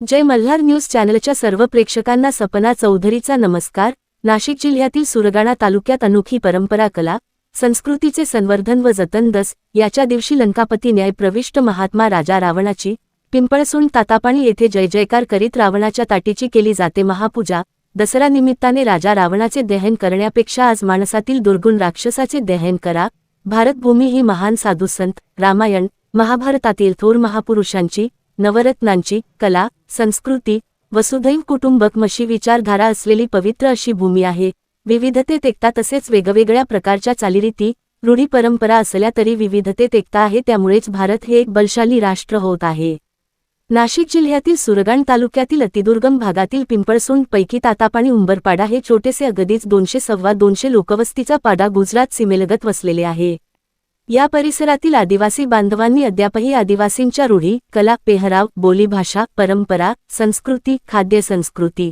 जय Malhar news चॅनलच्या सर्व प्रेक्षकांना सपना चौधरीचा नमस्कार. नाशिक जिल्ह्यातील सुरगाणा तालुक्यात अनोखी परंपरा कला संस्कृतीचे संवर्धन व जतन दस याच्या दिवशी लंकापती न्याय प्रविष्ट महात्मा राजा रावणाची पिंपळसून तातापाणी येथे जय जयकार करीत रावणाच्या ताटीची केली जाते महापूजा. दसरा निमित्ताने राजा रावणाचे दहन करण्यापेक्षा आज माणसातील दुर्गुण राक्षसाचे दहन करा. भारतभूमी ही महान साधुसंत रामायण महाभारतातील थोर महापुरुषांची नवरत्नांची कला संस्कृती वसुधैव कुटुंबकमशी विचारधारा असलेली पवित्र अशी भूमी आहे. विविधतेत एकता तसेच वेगवेगळ्या प्रकारच्या चालीरीती रूढी परंपरा असल्या तरी विविधतेत एकता आहे त्यामुळेच भारत हे एक बलशाली राष्ट्र होत आहे. नाशिक जिल्ह्यातील सुरगाण तालुक्यातील अतिदुर्गम भागातील पिंपळसुंड पैकी तातापाणी उंबरपाडा हे छोटेसे अगदीच दोनशे सव्वा दोनशे लोकवस्तीचा पाडा गुजरात सीमेलगत वसलेले आहे. या परिसरातील आदिवासी बांधवांनी अद्यापही आदिवासींच्या रूढी कला पेहराव बोलीभाषा परंपरा संस्कृती खाद्य संस्कृती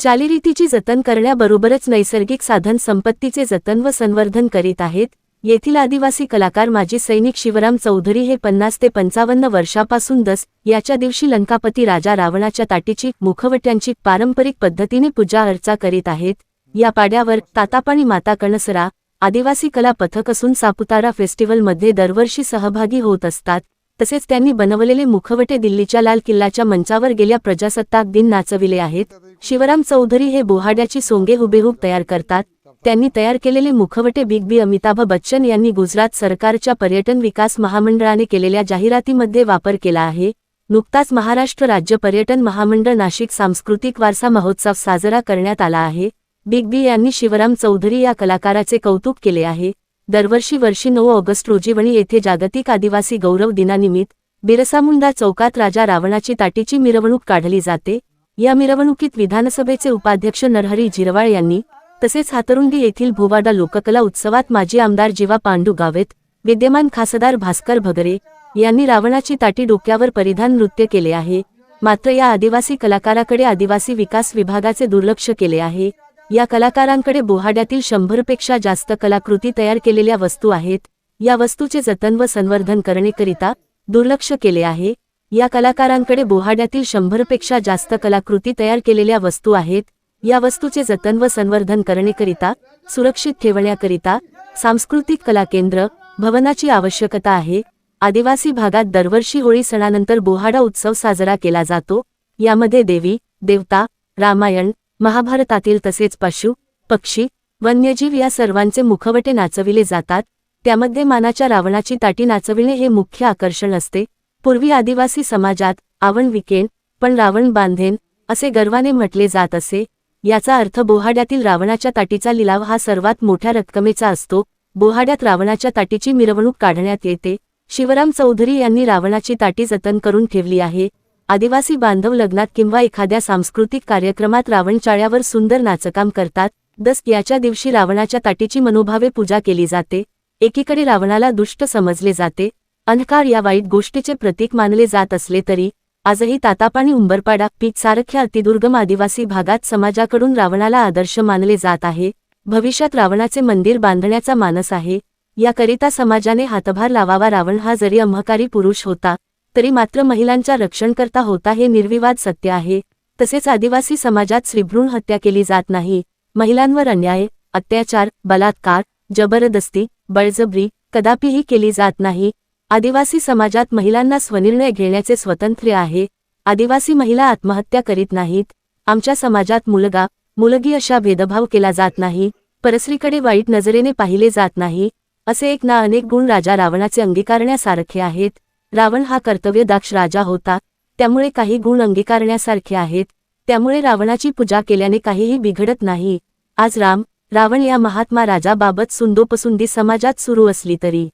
चालीरीतीची जतन करण्याबरोबरच नैसर्गिक साधन संपत्तीचे जतन व संवर्धन करीत आहेत. येथील आदिवासी कलाकार माजी सैनिक शिवराम चौधरी हे पन्नास ते पंचावन्न वर्षापासून दस याच्या दिवशी लंकापती राजा रावणाच्या ताटीची मुखवट्यांची पारंपरिक पद्धतीने पूजा अर्चा करीत आहेत. या पाड्यावर तातापाणी माता कणसरा आदिवासी कला पथक असून सापुतारा फेस्टिवलमध्ये दरवर्षी सहभागी होत असतात. तसेच त्यांनी बनवलेले मुखवटे दिल्लीच्या लाल किल्ल्याच्या मंचावर गेल्या प्रजासत्ताक दिन नाचविले आहेत. शिवराम चौधरी हे बोहाड्याची सोंगे हुबेहूब तयार करतात. त्यांनी तयार केलेले मुखवटे बिग बी अमिताभ बच्चन यांनी गुजरात सरकारच्या पर्यटन विकास महामंडळाने केलेल्या जाहिरातीमध्ये वापर केला आहे. नुकताच महाराष्ट्र राज्य पर्यटन महामंडळ नाशिक सांस्कृतिक वारसा महोत्सव साजरा करण्यात आला आहे. बिग बी यांनी शिवराम चौधरी या कलाकाराचे कौतुक केले आहे. दरवर्षी वर्षी नऊ ऑगस्ट रोजी वणी येथे जागतिक आदिवासी गौरव दिनानिमित्त बिरसामुंडा चौकात राजा रावणाची ताटीची मिरवणूक काढली जाते. या मिरवणुकीत विधानसभेचे उपाध्यक्ष नरहरी झिरवाळ यांनी तसेच हातरुंडी येथील भुवाडा लोककला उत्सवात माजी आमदार जीवा पांडू गावेत विद्यमान खासदार भास्कर भगरे यांनी रावणाची ताटी डोक्यावर परिधान नृत्य केले आहे. मात्र या आदिवासी कलाकाराकडे आदिवासी विकास विभागाचे दुर्लक्ष केले आहे. या कलाकारांकडे बोहाड्यातील शंभरपेक्षा जास्त कलाकृती तयार केलेल्या वस्तू आहेत. या वस्तूचे जतन व संवर्धन करण्याकरिता दुर्लक्ष केले आहे. या कलाकारांकडे बोहाड्यातील शंभरपेक्षा जास्त कलाकृती तयार केलेल्या वस्तू आहेत. या वस्तूचे जतन व संवर्धन करण्याकरिता सुरक्षित ठेवण्याकरिता सांस्कृतिक कला केंद्र भवनाची आवश्यकता आहे. आदिवासी भागात दरवर्षी होळी सणानंतर बोहाडा उत्सव साजरा केला जातो. यामध्ये देवी देवता रामायण महाभारतातील तसेच पशु पक्षी वन्यजीव या सर्वांचे मुखवटे नाचविले जातात त्यामध्ये मानाच्या रावणाची ताटी नाचविणे हे मुख्य आकर्षण असते. पूर्वी आदिवासी समाजात आवण विकेन पण रावण बांधेन असे गर्वाने म्हटले जात असे. याचा अर्थ बोहाड्यातील रावणाच्या ताटीचा लिलाव हा सर्वात मोठ्या रक्कमेचा असतो. बोहाड्यात रावणाच्या ताटीची मिरवणूक काढण्यात येते. शिवराम चौधरी यांनी रावणाची ताटी जतन करून ठेवली आहे. आदिवासी बांधव लग्नात किंवा एखाद्या सांस्कृतिक कार्यक्रमात रावणचाळ्यावर सुंदर नाचकाम करतात दस याच्या दिवशी रावणाच्या ताटीची मनोभावे पूजा केली जाते एकीकडे रावणाला दुष्ट समजले जाते अंधकार या वाईट गोष्टीचे प्रतीक मानले जात असले तरी आजही तातापाणी उंबरपाडा पीठ सारख्या अतिदुर्गम आदिवासी भागात समाजाकडून रावणाला आदर्श मानले जात आहे भविष्यात रावणाचे मंदिर बांधण्याचा मानस आहे याकरिता समाजाने हातभार लावावा रावण हा जरी अहंकारी पुरुष होता तरी मात्र महिलांच्या रक्षणकर्ता होता हे निर्विवाद सत्य आहे. तसेच आदिवासी समाजात श्रीभ्रूण हत्या केली जात नाही. महिलांवर अन्याय अत्याचार बलात्कार जबरदस्ती बळजबरी कदापिही केली जात नाही. आदिवासी समाजात महिलांना स्वनिर्णय घेण्याचे स्वातंत्र्य आहे. आदिवासी महिला आत्महत्या करीत नाहीत. आमच्या समाजात मुलगा मुलगी अशा भेदभाव केला जात नाही. परसरीकडे वाईट नजरेने पाहिले जात नाही. असे एक ना अनेक गुण राजा रावणाचे अंगीकारण्यासारखे आहेत. रावण हा कर्तव्यदाक्ष राजा होता. त्यामुळे काही गुण अंगीकारण्यासारखे आहेत. त्यामुळे रावणाची पूजा केल्याने काहीही बिघडत नाही. आज राम रावण या महात्मा राजाबाबत सुंदोपसुंदी समाजात सुरू असली तरी.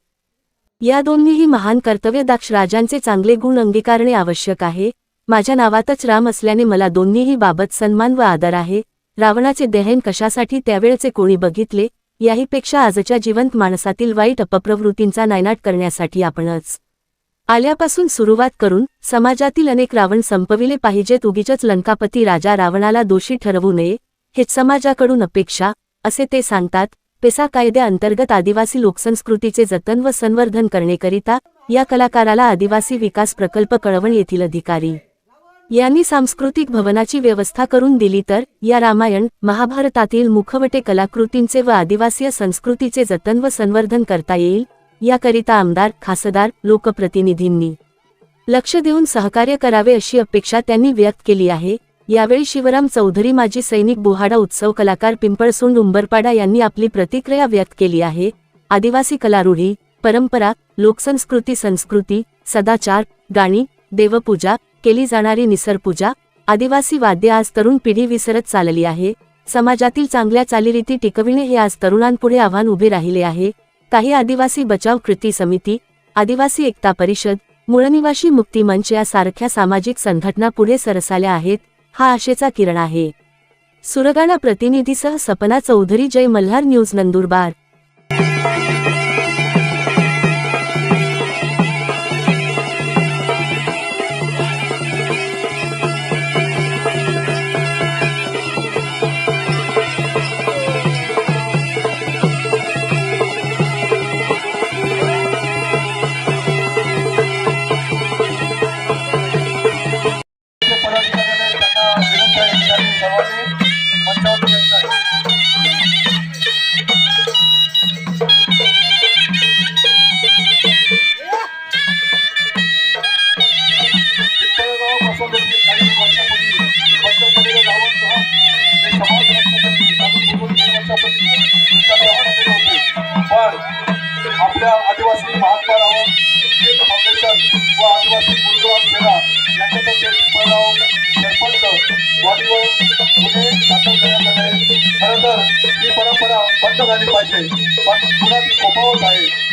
या दोन्हीही महान कर्तव्यदाक्ष राजांचे चांगले गुण अंगीकारणे आवश्यक आहे. माझ्या नावातच राम असल्याने मला दोन्हीही बाबत सन्मान व आदर आहे. रावणाचे दहन कशासाठी त्यावेळचे कोणी बघितले? याहीपेक्षा आजच्या जिवंत माणसातील वाईट अपप्रवृत्तींचा नायनाट करण्यासाठी आपणच आल्यापासून सुरुवात करून समाजातील अनेक रावण संपविले पाहिजेत. उगीचच लंकापती राजा रावणाला दोषी ठरवू नये हेच समाजाकडून अपेक्षा असे ते सांगतात. पेसा कायद्याअंतर्गत आदिवासी लोकसंस्कृतीचे जतन व संवर्धन करण्याकरिता या कलाकाराला आदिवासी विकास प्रकल्प कळवण येथील अधिकारी यांनी सांस्कृतिक भवनाची व्यवस्था करून दिली तर या रामायण महाभारतातील मुखवटे कलाकृतींचे व आदिवासीय संस्कृतीचे जतन व संवर्धन करता येईल. याकरिता आमदार खासदार लोकप्रतिनिधींनी लक्ष देऊन सहकार्य करावे अशी अपेक्षा त्यांनी व्यक्त केली आहे. यावेळी शिवराम चौधरी माजी सैनिक बोहाडा उत्सव कलाकार पिंपळसोंड उंबरपाडा यांनी आपली प्रतिक्रिया व्यक्त केली आहे. आदिवासी कलारूढी परंपरा लोकसंस्कृती संस्कृती सदाचार गाणी देवपूजा केली जाणारी निसर्पूजा आदिवासी वाद्य आज तरुण पिढी विसरत चालली आहे. समाजातील चांगल्या चालीरीती टिकविणे हे आज तरुणांपुढे आव्हान उभे राहिले आहे. काही आदिवासी बचाव कृती समिती आदिवासी एकता परिषद मूळनिवासी मुक्ती मंच यासारख्या सामाजिक संघटना पुढे सरसाल्या आहेत हा आशेचा किरण आहे. सुरगाणा प्रतिनिधीसह सपना चौधरी जय मल्हार न्यूज नंदुरबार. आपल्या आदिवासी महात्मा राव फाउंडेशन व आदिवासी गुरुद्वार सेना. यांच्याकडे शेतपळगाव सरपंच वाडीवर गुन्हे दाखल करण्यात आले खरं तर ही परंपरा बंद झाली पाहिजे पण पुन्हा ती कोपावत आहे